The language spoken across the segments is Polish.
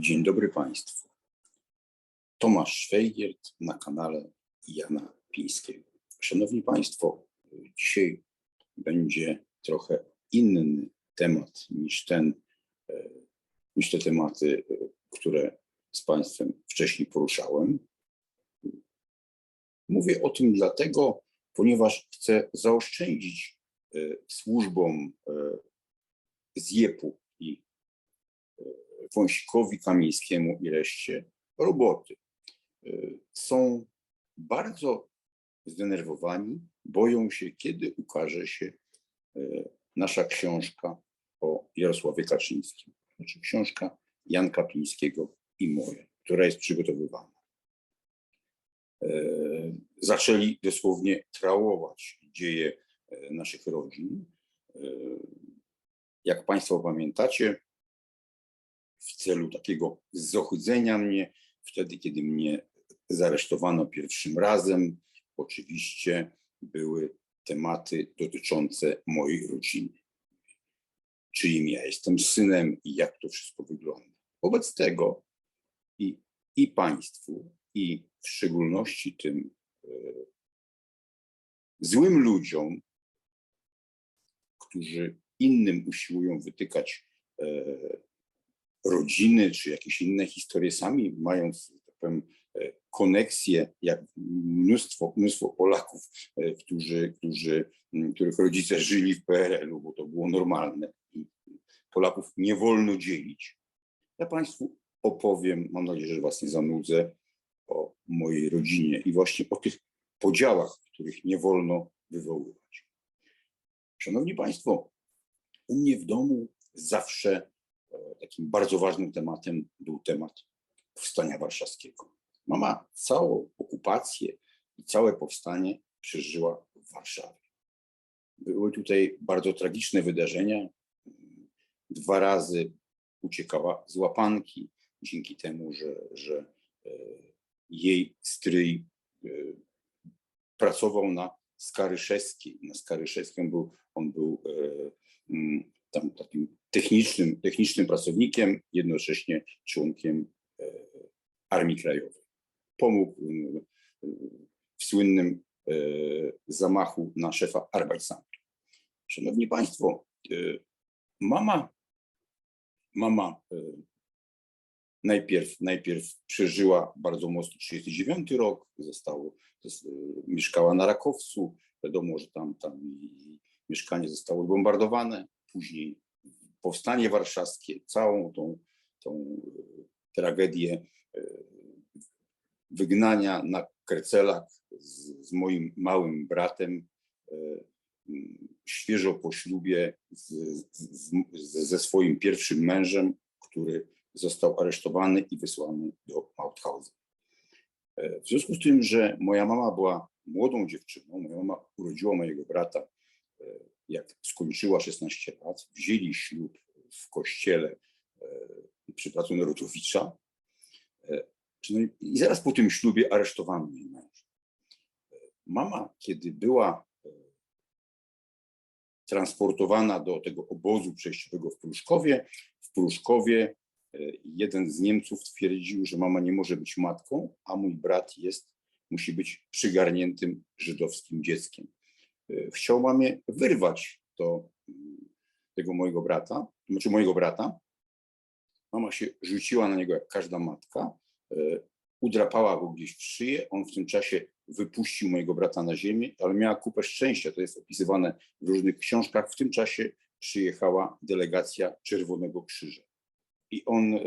Dzień dobry Państwu. Tomasz Szwejgiert na kanale Jana Pińskiego. Szanowni Państwo, dzisiaj będzie trochę inny temat niż ten, e, niż te tematy, e, które z Państwem wcześniej poruszałem. Mówię o tym dlatego, ponieważ chcę zaoszczędzić e, służbom z JEP-u i Wąsikowi Kamińskiemu i reszcie roboty. Y, Są bardzo zdenerwowani, boją się, kiedy ukaże się y, nasza książka o Jarosławie Kaczyńskim. Znaczy książka Janka Pińskiego i moja, która jest przygotowywana. Y, Zaczęli dosłownie trałować dzieje naszych rodzin. Jak Państwo pamiętacie, w celu takiego zohydzenia mnie, wtedy, kiedy mnie zaresztowano pierwszym razem, oczywiście były tematy dotyczące mojej rodziny. Czyim ja jestem synem i jak to wszystko wygląda. Wobec tego i, i państwu, i w szczególności tym e, złym ludziom, którzy innym usiłują wytykać e, rodziny czy jakieś inne historie, sami mając, tak powiem, e, koneksje, jak mnóstwo, mnóstwo Polaków, e, którzy, którzy, których rodzice żyli w PRL-u, bo to było normalne i Polaków nie wolno dzielić. Ja Państwu opowiem, mam nadzieję, że Was nie zanudzę, o mojej rodzinie i właśnie o tych podziałach, których nie wolno wywoływać. Szanowni Państwo, u mnie w domu zawsze takim bardzo ważnym tematem był temat powstania warszawskiego. Mama całą okupację i całe powstanie przeżyła w Warszawie. Były tutaj bardzo tragiczne wydarzenia. Dwa razy uciekała z łapanki dzięki temu, że, że e, jej stryj e, pracował na Skaryszewskiej. Na Skaryszewskim był, on był e, mm, tam takim technicznym, technicznym pracownikiem, jednocześnie członkiem e, Armii Krajowej. Pomógł mm, w słynnym e, zamachu na szefa Arbeitsamtu. Szanowni Państwo, e, mama, mama e, najpierw, najpierw przeżyła bardzo mocno 39 rok, zostało, zos- e, mieszkała na Rakowcu, wiadomo, że tam, tam mieszkanie zostało bombardowane, później powstanie warszawskie, całą tą, tą e, tragedię e, wygnania na Kercelach z, z moim małym bratem, e, świeżo po ślubie z, z, ze swoim pierwszym mężem, który został aresztowany i wysłany do Mauthausen. W związku z tym, że moja mama była młodą dziewczyną, moja mama urodziła mojego brata, jak skończyła 16 lat, wzięli ślub w kościele e, przy placu Narutowicza. E, no i- zaraz po tym ślubie aresztowano jej męża. E, Mama, kiedy była transportowana do tego obozu przejściowego w Pruszkowie, w Pruszkowie jeden z Niemców twierdził, że mama nie może być matką, a mój brat jest, musi być przygarniętym żydowskim dzieckiem. E, Chciał mamie wyrwać mm, tego mojego brata, znaczy mojego brata. Mama się rzuciła na niego jak każda matka, e, udrapała go gdzieś w szyję, on w tym czasie wypuścił mojego brata na ziemię, ale miała kupę szczęścia, to jest opisywane w różnych książkach. W tym czasie przyjechała delegacja Czerwonego Krzyża i on e,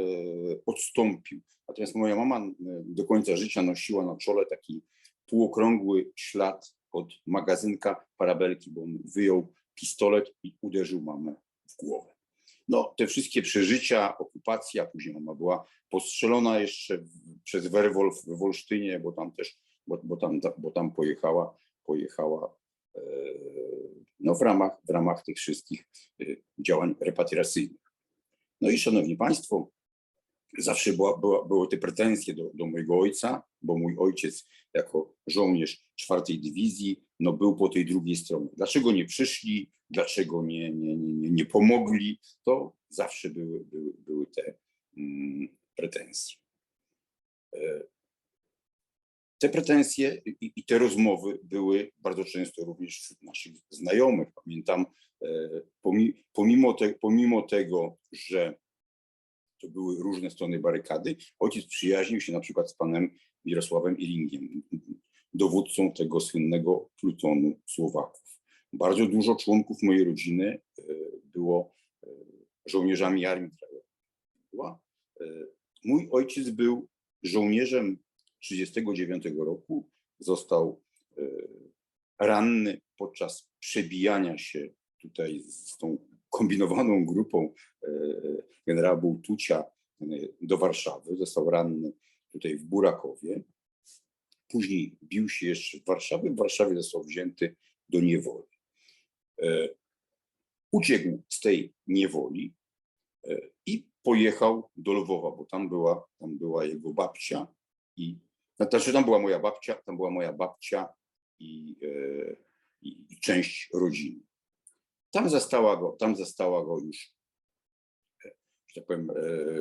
odstąpił. Natomiast moja mama e, do końca życia nosiła na czole taki półokrągły ślad od magazynka parabelki, bo on wyjął pistolet i uderzył mamę w głowę. No, te wszystkie przeżycia, okupacja, później mama była postrzelona jeszcze przez Werwolf w Wolsztynie, bo tam też, bo, bo, tam, bo tam pojechała, pojechała e, no, w, ramach, w ramach tych wszystkich e, działań repatriacyjnych. No i szanowni Państwo, zawsze była, była, były te pretensje do, do mojego ojca, bo mój ojciec jako żołnierz czwartej dywizji no, był po tej drugiej stronie. Dlaczego nie przyszli, dlaczego nie, nie, nie, nie, pomogli, to zawsze były, były, były te, mm, pretensje. E, Te pretensje i, i te rozmowy były bardzo często również wśród naszych znajomych. Pamiętam, e, pomi- pomimo, te, pomimo tego, że to były różne strony barykady, ojciec przyjaźnił się na przykład z panem Mirosławem Illingiem, dowódcą tego słynnego plutonu Słowaków. Bardzo dużo członków mojej rodziny e, było e, żołnierzami Armii Krajowej. E, Mój ojciec był żołnierzem 1939 roku, został ranny podczas przebijania się tutaj z tą kombinowaną grupą e, generała Bułtucia e, do Warszawy. Został ranny tutaj w Burakowie. Później bił się jeszcze w Warszawie. W Warszawie został wzięty do niewoli. E, Uciekł z tej niewoli i pojechał do Lwowa, bo tam była, tam była jego babcia i znaczy tam była moja babcia, tam była moja babcia i, i, i część rodziny. Tam zastała go, tam zastała go już, że tak powiem, e,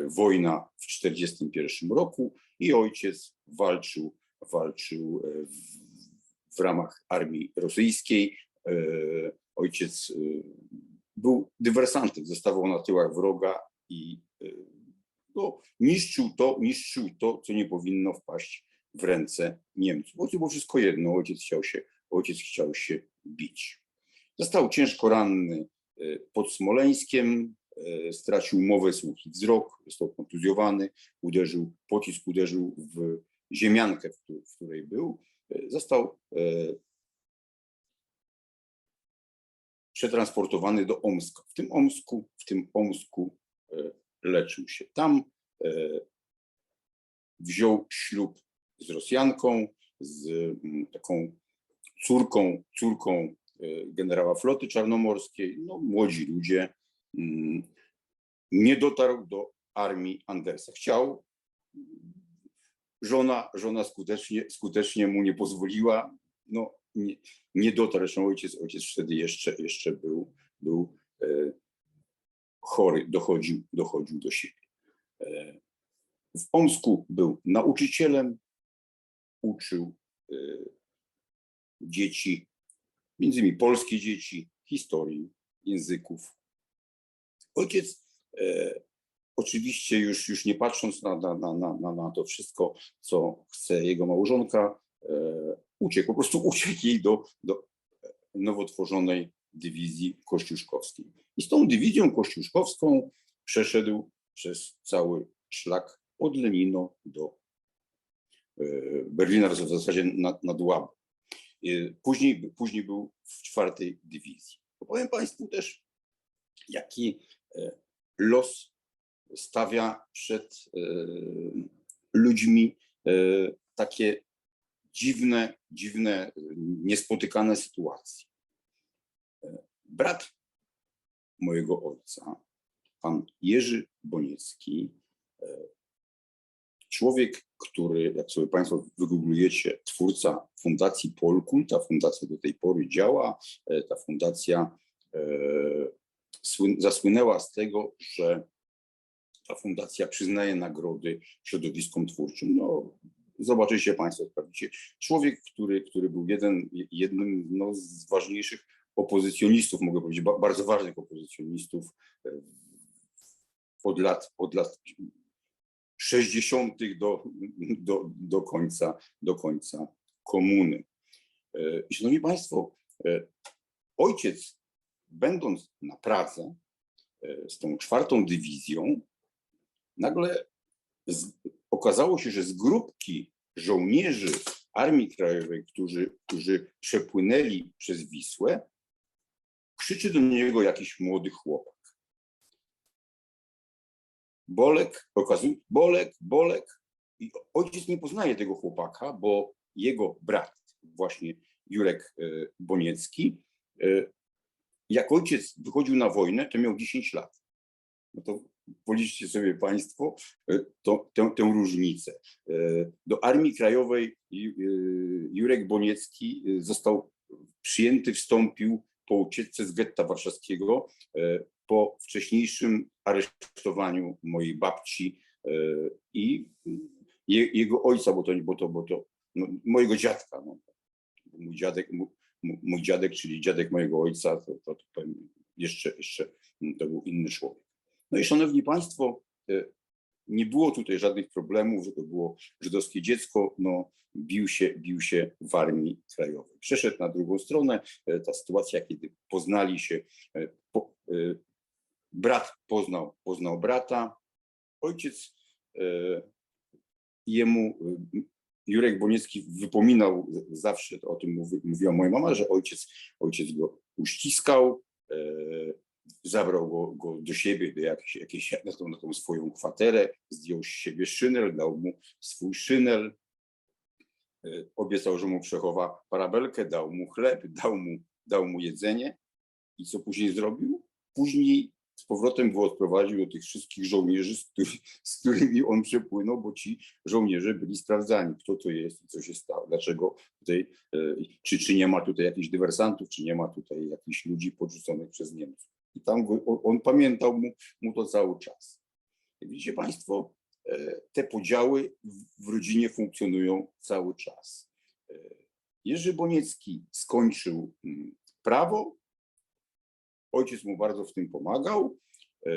wojna w 1941 roku i ojciec walczył, walczył e, w, w ramach armii rosyjskiej. E, Ojciec był dywersantem, zostawał na tyłach wroga i no, niszczył to, niszczył to, co nie powinno wpaść w ręce Niemców. Bo to było wszystko jedno, ojciec chciał się, ojciec chciał się bić. Został ciężko ranny e, pod Smoleńskiem, e, stracił mowę, słuch i wzrok, został kontuzjowany, uderzył, pocisk uderzył w ziemiankę, w, któ- w której był. E, Został przetransportowany do Omska. W tym Omsku, w tym Omsku leczył się. Tam wziął ślub z Rosjanką, z taką córką, córką generała floty czarnomorskiej. No, młodzi ludzie. Mm, Nie dotarł do armii Andersa. Chciał. Żona, żona skutecznie, skutecznie mu nie pozwoliła. No, nie, nie dotarł. Zresztą ojciec, ojciec wtedy jeszcze, jeszcze był, był e, chory, dochodził, dochodził do siebie. E, w Omsku był nauczycielem, uczył e, dzieci, między innymi polskie dzieci, historii, języków. Ojciec, e, oczywiście już, już nie patrząc na, na, na, na, na- to wszystko, co chce jego małżonka, e, uciekł, po prostu uciekł jej do, do nowo tworzonej dywizji kościuszkowskiej. I z tą dywizją kościuszkowską przeszedł przez cały szlak od Lenino do e, Berlina, w zasadzie nad, nad Łabą. E, Później, później był w czwartej dywizji. Powiem Państwu też, jaki e, los stawia przed e, ludźmi e, takie dziwne, dziwne, niespotykane sytuacje. Brat mojego ojca, pan Jerzy Boniecki, człowiek, który, jak sobie Państwo wygooglujecie, twórca Fundacji Polkul, ta fundacja do tej pory działa, e, ta fundacja e, słyn- zasłynęła z tego, że ta fundacja przyznaje nagrody środowiskom twórczym. No, zobaczycie Państwo, sprawdzicie. Człowiek, który, który był jeden, jednym no, z ważniejszych opozycjonistów, mogę powiedzieć, ba- bardzo ważnych opozycjonistów e, od lat, od lat 60. Do, do, do, końca, do końca komuny. E, Szanowni Państwo, e, ojciec, będąc na Pradze e, z tą czwartą dywizją, nagle z, okazało się, że z grupki żołnierzy Armii Krajowej, którzy, którzy przepłynęli przez Wisłę, krzyczy do niego jakiś młody chłopak. Bolek, okazuje, Bolek, Bolek. I ojciec nie poznaje tego chłopaka, bo jego brat, właśnie Jurek e, Boniecki, e, jak ojciec wychodził na wojnę, to miał 10 lat. No to policzcie sobie Państwo e, to, tę, tę różnicę. Do Armii Krajowej Ju- Jurek Boniecki został przyjęty, wstąpił po ucieczce z getta warszawskiego, po wcześniejszym aresztowaniu mojej babci e, i je, jego ojca, bo to, bo to, bo to no, mojego dziadka. No. Mój dziadek, mój, dziadek, czyli dziadek mojego ojca, to, to, to powiem, jeszcze, jeszcze to był inny człowiek. No i szanowni państwo, e, nie było tutaj żadnych problemów, że to było żydowskie dziecko, no bił się, bił się w armii krajowej. Przeszedł na drugą stronę, e, ta sytuacja, kiedy poznali się, po, brat poznał, poznał brata, ojciec e, jemu, e, Jurek Boniecki wypominał zawsze, o tym mówi, mówiła moja mama, że ojciec, ojciec go uściskał, e, zabrał go, go do siebie, do jakiejś, jakiejś na, tą, na tą swoją kwaterę, zdjął z siebie szynel, dał mu swój szynel, obiecał, że mu przechowa parabelkę, dał mu chleb, dał mu, dał mu jedzenie i co później zrobił? Później z powrotem go odprowadził do tych wszystkich żołnierzy, z, który, z którymi on przepłynął, bo ci żołnierze byli sprawdzani, kto to jest i co się stało, dlaczego tutaj, e, czy, czy nie ma tutaj jakichś dywersantów, czy nie ma tutaj jakichś ludzi podrzuconych przez Niemców. I tam go, on, pamiętał mu, mu to cały czas. Widzicie Państwo, e, te podziały w- w rodzinie funkcjonują cały czas. E, Jerzy Boniecki skończył mm, prawo, ojciec mu bardzo w tym pomagał. E,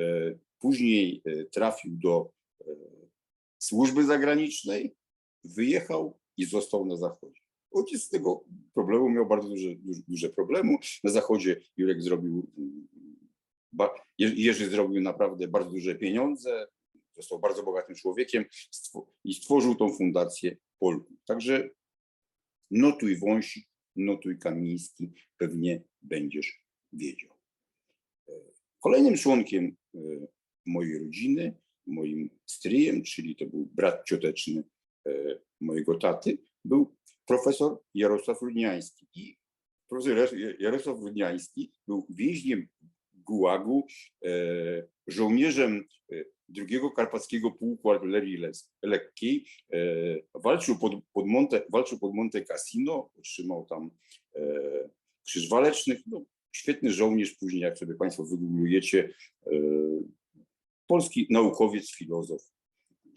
Później e, trafił do e, służby zagranicznej, wyjechał i został na zachodzie. Ojciec z tego problemu miał bardzo duże, duże, problemu. Na zachodzie Jurek zrobił, Jerzy zrobił naprawdę bardzo duże pieniądze, został bardzo bogatym człowiekiem i stworzył tą fundację Polków. Także notuj Wąsik, notuj Kamiński, pewnie będziesz wiedział. Kolejnym członkiem e, mojej rodziny, moim stryjem, czyli to był brat cioteczny e, mojego taty, był profesor Jarosław Rudniański. I profesor Jar- Jarosław Rudniański był więźniem Gułagu, e, żołnierzem drugiego Karpackiego Pułku Artylerii Lekkiej. Walczył pod, pod, Monte, walczył pod Monte Cassino, otrzymał tam krzyż walecznych. No, świetny żołnierz, później jak sobie Państwo wygooglujecie, e, polski naukowiec, filozof.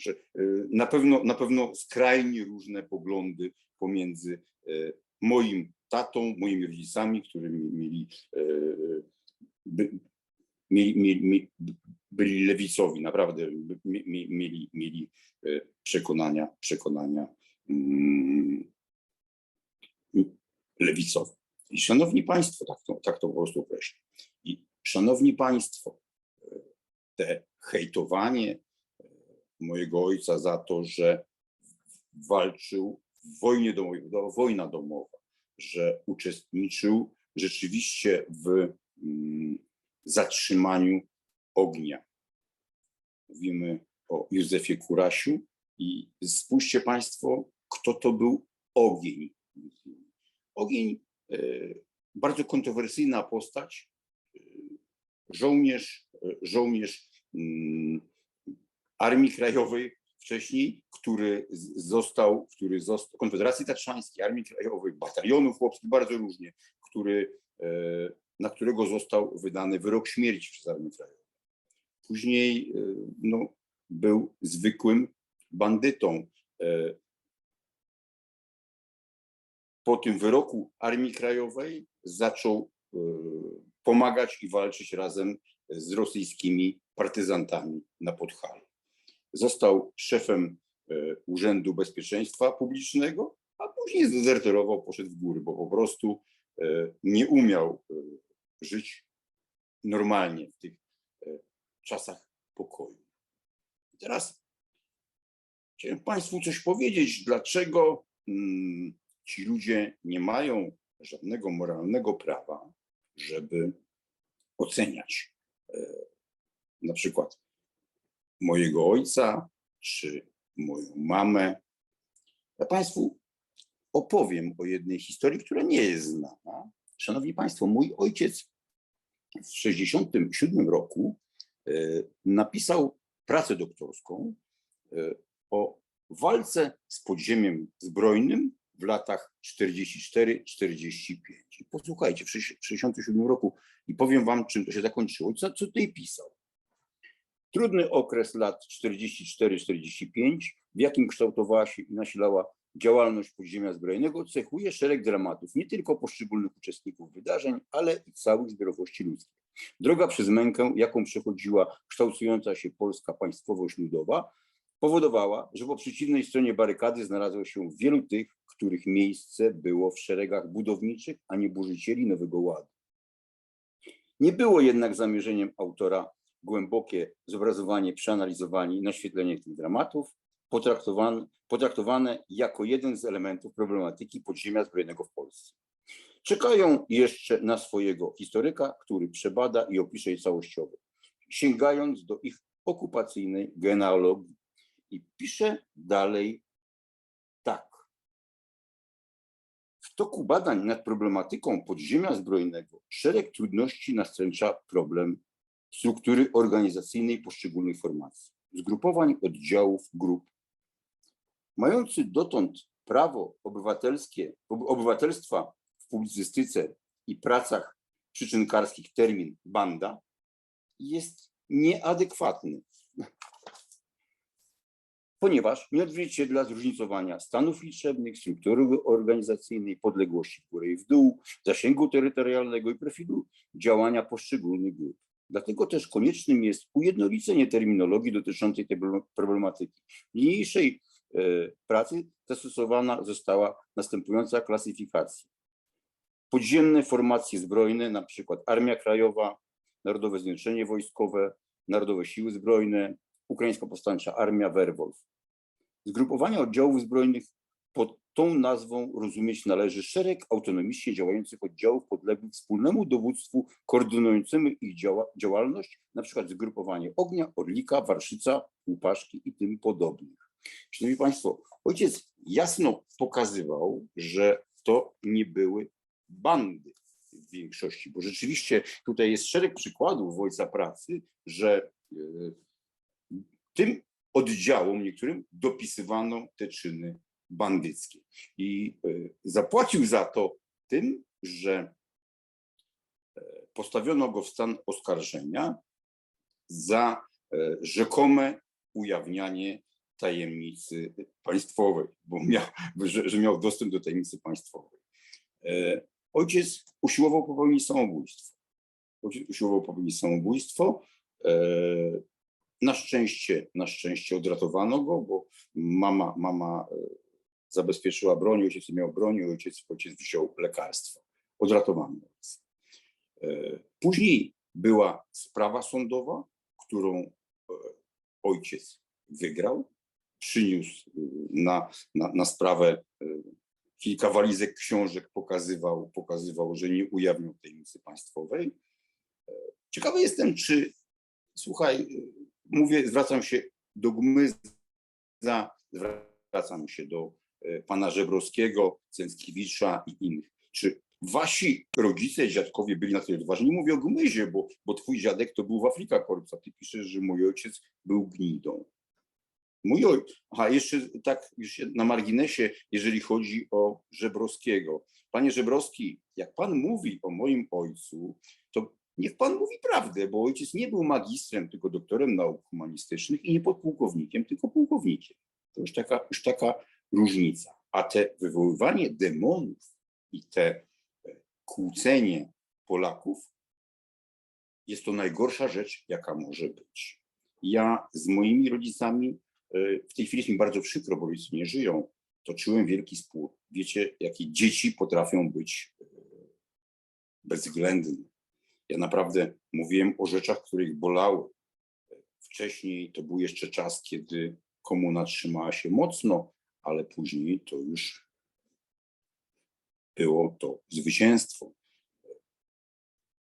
E, na, pewno, na pewno skrajnie różne poglądy pomiędzy e, moim tatą, moimi rodzicami, którymi mieli, by, mieli, mieli, byli lewicowi, naprawdę mieli, mieli przekonania, przekonania mm, lewicowe. I szanowni Państwo, tak to, tak to po prostu określę. I szanowni Państwo, te hejtowanie e, mojego ojca za to, że walczył w wojnie domowej, to wojna domowa, że uczestniczył rzeczywiście w mm, zatrzymaniu ognia. Mówimy o Józefie Kurasiu i spójrzcie Państwo, kto to był ogień. Ogień, bardzo kontrowersyjna postać, e, żołnierz, e, żołnierz mm, Armii Krajowej wcześniej, który został, który został, Konfederacji Tatrzańskiej, Armii Krajowej, batalionów chłopskich, bardzo różnie, który, e, na którego został wydany wyrok śmierci przez Armię Krajową. Później e, no, był zwykłym bandytą. Po tym wyroku Armii Krajowej zaczął e, pomagać i walczyć razem z rosyjskimi partyzantami na Podhalu. Został szefem e, Urzędu Bezpieczeństwa Publicznego, a później zdezerterował, poszedł w góry, bo po prostu e, nie umiał żyć normalnie w tych czasach pokoju. Teraz chciałem Państwu coś powiedzieć, dlaczego mm, ci ludzie nie mają żadnego moralnego prawa, żeby oceniać e, na przykład mojego ojca czy moją mamę. Ja Państwu opowiem o jednej historii, która nie jest znana. Szanowni Państwo, mój ojciec w 1967 roku e, napisał pracę doktorską e, o walce z podziemiem zbrojnym w latach 44-45. I Posłuchajcie, w 1967 roku i powiem Wam, czym to się zakończyło. Co, co tutaj pisał? Trudny okres lat 44-45, w jakim kształtowała się i nasilała działalność podziemia zbrojnego, cechuje szereg dramatów, nie tylko poszczególnych uczestników wydarzeń, ale i całych zbiorowości ludzkiej. Droga przez mękę, jaką przechodziła kształtująca się polska państwowość ludowa, powodowała, że po przeciwnej stronie barykady znalazło się wielu tych, których miejsce było w szeregach budowniczych, a nie burzycieli Nowego Ładu. Nie było jednak zamierzeniem autora głębokie zobrazowanie, przeanalizowanie i naświetlenie tych dramatów, potraktowane, potraktowane jako jeden z elementów problematyki podziemia zbrojnego w Polsce. Czekają jeszcze na swojego historyka, który przebada i opisze je całościowo, sięgając do ich okupacyjnej genealogii. I pisze dalej toku badań nad problematyką podziemia zbrojnego szereg trudności nastręcza problem struktury organizacyjnej poszczególnych formacji, zgrupowań, oddziałów, grup. Mający dotąd prawo obywatelskie, ob- obywatelstwa w publicystyce i pracach przyczynkarskich termin banda jest nieadekwatny, ponieważ nie odzwierciedla zróżnicowania stanów liczebnych, struktury organizacyjnej, podległości górę i w dół, zasięgu terytorialnego i profilu działania poszczególnych grup. Dlatego też koniecznym jest ujednolicenie terminologii dotyczącej tej problem- problematyki. W niniejszej e, pracy zastosowana została następująca klasyfikacja. Podziemne formacje zbrojne, przykład Armia Krajowa, Narodowe Zjednoczenie Wojskowe, Narodowe Siły Zbrojne, Ukraińska Powstańcza Armia, Werwolf. Zgrupowania oddziałów zbrojnych pod tą nazwą rozumieć należy szereg autonomicznie działających oddziałów podległych wspólnemu dowództwu koordynującemu ich działa, działalność, przykład zgrupowanie Ognia, Orlika, Warszyca, Łupaszki i tym podobnych. Szanowni Państwo, ojciec jasno pokazywał, że to nie były bandy w większości, bo rzeczywiście tutaj jest szereg przykładów Ojca Pracy, że e, tym oddziałom niektórym dopisywano te czyny bandyckie. I e, zapłacił za to tym, że e, postawiono go w stan oskarżenia za e, rzekome ujawnianie tajemnicy państwowej, bo miał, że, że miał dostęp do tajemnicy państwowej. Ojciec usiłował popełnić samobójstwo. Ojciec usiłował popełnić samobójstwo. Na szczęście, na szczęście odratowano go, bo mama, mama e, zabezpieczyła broń, ojciec miał broni, ojciec, ojciec wziął lekarstwo. Odratowano ojca. E, Później była sprawa sądowa, którą e, ojciec wygrał. Przyniósł na, na, na sprawę kilka walizek książek, pokazywał, pokazywał, że nie ujawniał tajemnicy państwowej. Ciekawy jestem, czy, słuchaj, mówię, zwracam się do Gmyza, zwracam się do e, pana Żebrowskiego, Cęckiewicza i innych. Czy wasi rodzice, dziadkowie byli na tyle odważni? Mówię o Gmyzie, bo, bo twój dziadek to był w Afryka Korpus, a ty piszesz, że mój ojciec był gnidą. Mój ojciec, aha, jeszcze tak już na marginesie, jeżeli chodzi o Żebrowskiego. Panie Żebrowski, jak pan mówi o moim ojcu, to niech pan mówi prawdę, bo ojciec nie był magistrem, tylko doktorem nauk humanistycznych i nie podpułkownikiem, tylko pułkownikiem. To już taka, już taka różnica. A te wywoływanie demonów i te e, kłócenie Polaków jest to najgorsza rzecz, jaka może być. Ja z moimi rodzicami, e, w tej chwili jest mi bardzo przykro, bo rodzice nie żyją, toczyłem wielki spór. Wiecie, jakie dzieci potrafią być e, bezwzględne. Ja naprawdę mówiłem o rzeczach, które ich bolały. Wcześniej to był jeszcze czas, kiedy komuna trzymała się mocno, ale później to już było to zwycięstwo.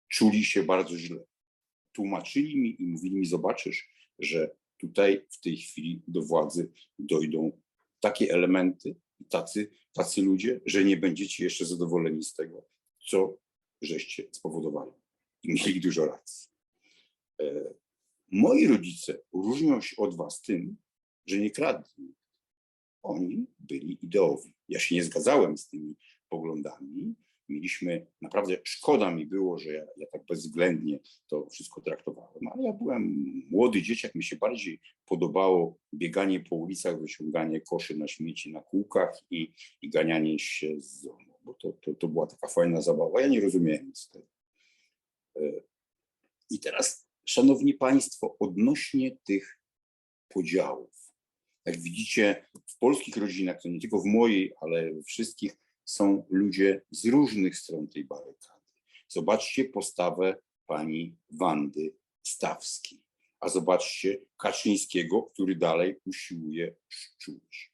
Czuli się bardzo źle. Tłumaczyli mi i mówili mi, zobaczysz, że tutaj w tej chwili do władzy dojdą takie elementy, tacy, tacy ludzie, że nie będziecie jeszcze zadowoleni z tego, co żeście spowodowali. I mieli dużo racji. E, Moi rodzice różnią się od was tym, że nie kradli. Oni byli ideowi. Ja się nie zgadzałem z tymi poglądami. mieliśmy, naprawdę szkoda mi było, że ja, ja tak bezwzględnie to wszystko traktowałem, ale ja byłem młody dzieciak, mi się bardziej podobało bieganie po ulicach, wyciąganie koszy na śmieci na kółkach i, i ganianie się z domu, bo to, to, to była taka fajna zabawa. Ja nie rozumiałem tego. I teraz, szanowni państwo, odnośnie tych podziałów. Jak widzicie, w polskich rodzinach, to nie tylko w mojej, ale wszystkich, są ludzie z różnych stron tej barykady. Zobaczcie postawę pani Wandy Stawskiej, a zobaczcie Kaczyńskiego, który dalej usiłuje szczuć.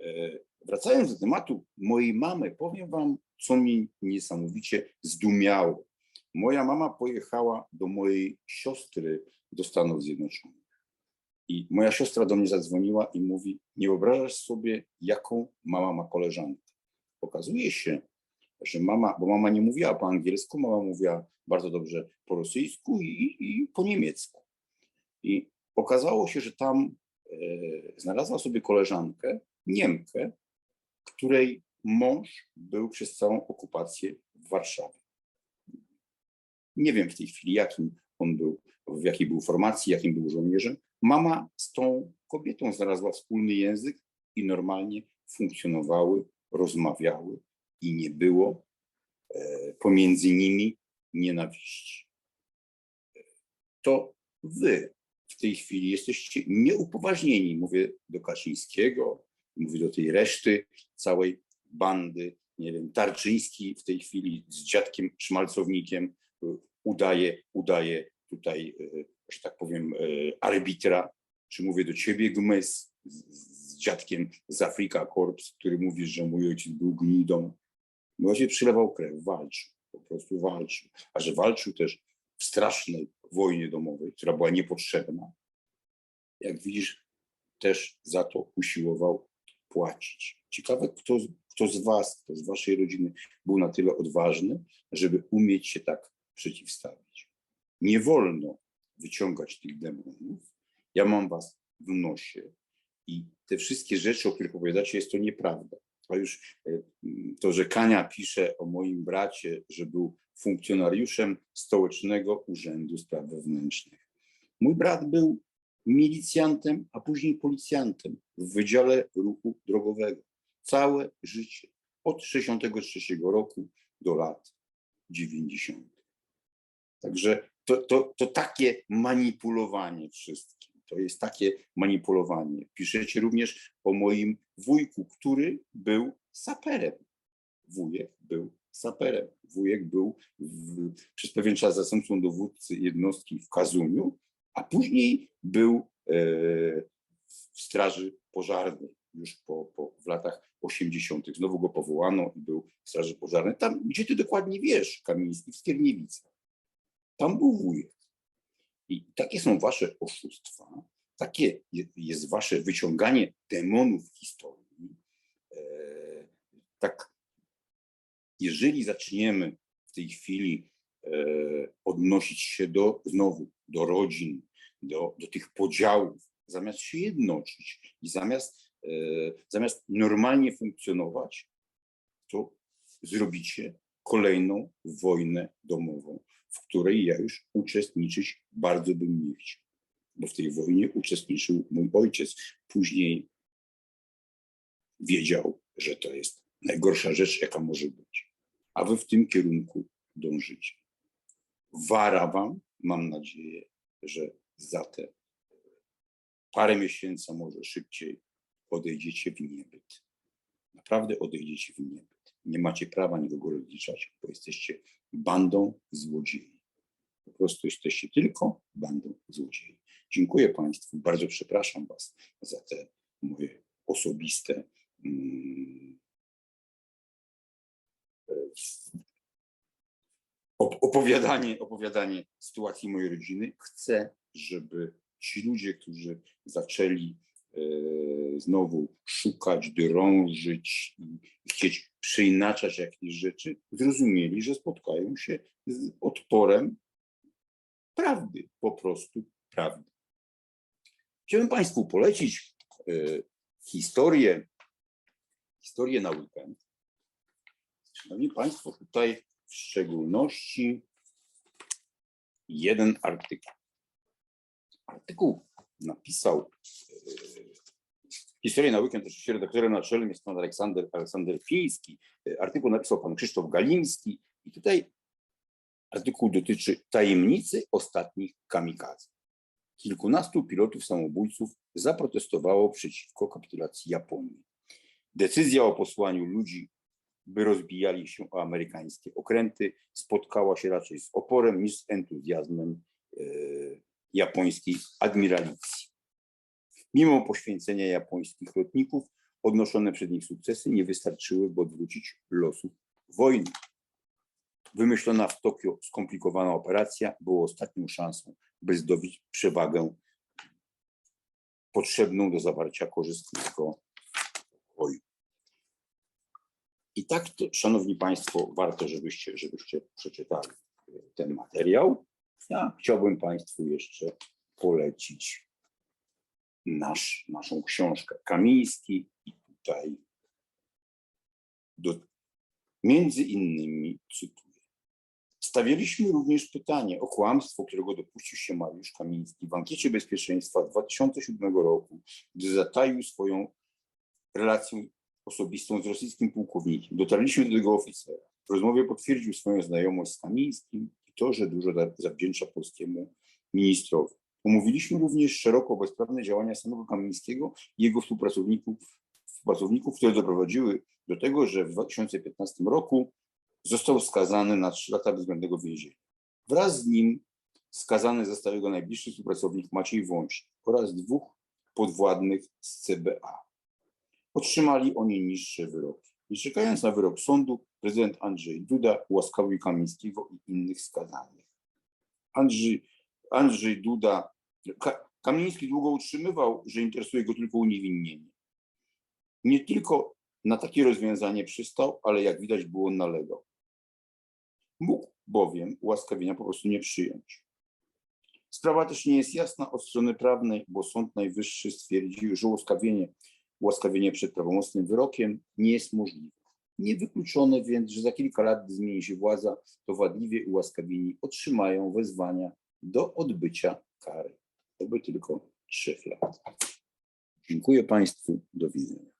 E, Wracając do tematu mojej mamy, powiem wam, co mi niesamowicie zdumiało. Moja mama pojechała do mojej siostry do Stanów Zjednoczonych. I moja siostra do mnie zadzwoniła i mówi: Nie wyobrażasz sobie, jaką mama ma koleżankę. Okazuje się, że mama, bo mama nie mówiła po angielsku, mama mówiła bardzo dobrze po rosyjsku i, i po niemiecku. I okazało się, że tam e, znalazła sobie koleżankę, Niemkę, której mąż był przez całą okupację w Warszawie. Nie wiem w tej chwili, jakim on był, w jakiej był formacji, jakim był żołnierzem. Mama z tą kobietą znalazła wspólny język i normalnie funkcjonowały, rozmawiały i nie było e, pomiędzy nimi nienawiści. To wy w tej chwili jesteście nieupoważnieni, mówię do Kaczyńskiego, mówię do tej reszty całej bandy, nie wiem, Tarczyński w tej chwili z dziadkiem Szmalcownikiem udaje, udaje tutaj, y, że tak powiem, y, arbitra, czy mówię do ciebie, Gmys, z, dziadkiem z Afrika Corps, który mówi, że mój ojciec był gnidą. Mój ojciec przylewał krew, walczył, po prostu walczył. A że walczył też w strasznej wojnie domowej, która była niepotrzebna, jak widzisz, też za to usiłował płacić. Ciekawe, kto, kto z Was, kto z Waszej rodziny był na tyle odważny, żeby umieć się tak przeciwstawić. Nie wolno wyciągać tych demonów. Ja mam Was w nosie i te wszystkie rzeczy, o których opowiadacie, jest to nieprawda. A już e, to, że Kania pisze o moim bracie, że był funkcjonariuszem Stołecznego Urzędu Spraw Wewnętrznych. Mój brat był milicjantem, a później policjantem w Wydziale Ruchu Drogowego. Całe życie, od 63 roku do lat 90. Także to, to, to takie manipulowanie wszystkim, to jest takie manipulowanie. Piszecie również o moim wujku, który był saperem. Wujek był saperem. Wujek był w, przez pewien czas zastępcą dowódcy jednostki w Kazumiu, a później był e, w Straży Pożarnej już po, po, w latach 80. Znowu go powołano i był w Straży Pożarnej. Tam, gdzie ty dokładnie wiesz, Kamiński, w Skierniewicach. Tam był wujek. I takie są wasze oszustwa, takie jest wasze wyciąganie demonów historii. E, tak, jeżeli zaczniemy w tej chwili e, odnosić się do, znowu, do rodzin, do, do tych podziałów, zamiast się jednoczyć i zamiast, e, zamiast normalnie funkcjonować, to zrobicie kolejną wojnę domową, w której ja już uczestniczyć bardzo bym nie chciał. Bo w tej wojnie uczestniczył mój ojciec. Później wiedział, że to jest najgorsza rzecz, jaka może być. A wy w tym kierunku dążycie. Wara wam, mam nadzieję, że za te parę miesięcy, może szybciej, odejdziecie w niebyt. Naprawdę odejdziecie w niebyt. Nie macie prawa nikogo rozliczać, bo jesteście bandą złodziei. Po prostu jesteście tylko bandą złodziei. Dziękuję Państwu, bardzo przepraszam Was za te moje osobiste mm, opowiadanie, opowiadanie sytuacji mojej rodziny. Chcę, żeby ci ludzie, którzy zaczęli znowu szukać, drążyć i chcieć przeinaczać jakieś rzeczy, zrozumieli, że spotkają się z odporem prawdy, po prostu prawdy. Chciałbym Państwu polecić e, historię, historię na weekend. Szanowni Państwo, tutaj w szczególności jeden artykuł. Artykuł napisał e, Historię na weekend oczywiście redaktorem naczelnym jest pan Aleksander, Aleksander. E, Artykuł napisał pan Krzysztof Galiński i tutaj artykuł dotyczy tajemnicy ostatnich kamikadze. Kilkunastu pilotów samobójców zaprotestowało przeciwko kapitulacji Japonii. Decyzja o posłaniu ludzi, by rozbijali się o amerykańskie okręty, spotkała się raczej z oporem niż z entuzjazmem e, japońskiej admiralicji. Mimo poświęcenia japońskich lotników, odnoszone przez nich sukcesy nie wystarczyły, by odwrócić losów wojny. Wymyślona w Tokio skomplikowana operacja była ostatnią szansą, by zdobyć przewagę potrzebną do zawarcia korzystnego pokoju. I tak, to, szanowni państwo, warto, żebyście, żebyście przeczytali ten materiał. Ja chciałbym państwu jeszcze polecić nasz, naszą książkę Kamiński i tutaj do, między innymi cytuję. Stawialiśmy również pytanie o kłamstwo, którego dopuścił się Mariusz Kamiński w ankiecie bezpieczeństwa 2007 roku, gdy zataił swoją relację osobistą z rosyjskim pułkownikiem. Dotarliśmy do tego oficera. W rozmowie potwierdził swoją znajomość z Kamińskim to, że dużo za- zawdzięcza polskiemu ministrowi. Omówiliśmy również szeroko bezprawne działania samego Kamińskiego i jego współpracowników, współpracowników, które doprowadziły do tego, że w 2015 roku został skazany na 3 lata bezwzględnego więzienia. Wraz z nim skazany został jego najbliższy współpracownik Maciej Wąś oraz dwóch podwładnych z CBA. Otrzymali oni niższe wyroki. I czekając na wyrok sądu, prezydent Andrzej Duda ułaskawił Kamińskiego i innych skazanych. Andrzej, Andrzej Duda, Ka, Kamiński długo utrzymywał, że interesuje go tylko uniewinnienie. Nie tylko na takie rozwiązanie przystał, ale jak widać było nalegał. Mógł bowiem ułaskawienia po prostu nie przyjąć. Sprawa też nie jest jasna od strony prawnej, bo Sąd Najwyższy stwierdził, że ułaskawienie, ułaskawienie przed prawomocnym wyrokiem nie jest możliwe. Niewykluczone więc, że za kilka lat, gdy zmieni się władza, to wadliwie ułaskawieni otrzymają wezwania do odbycia kary. Oby tylko trzech lat. Dziękuję Państwu. Do widzenia.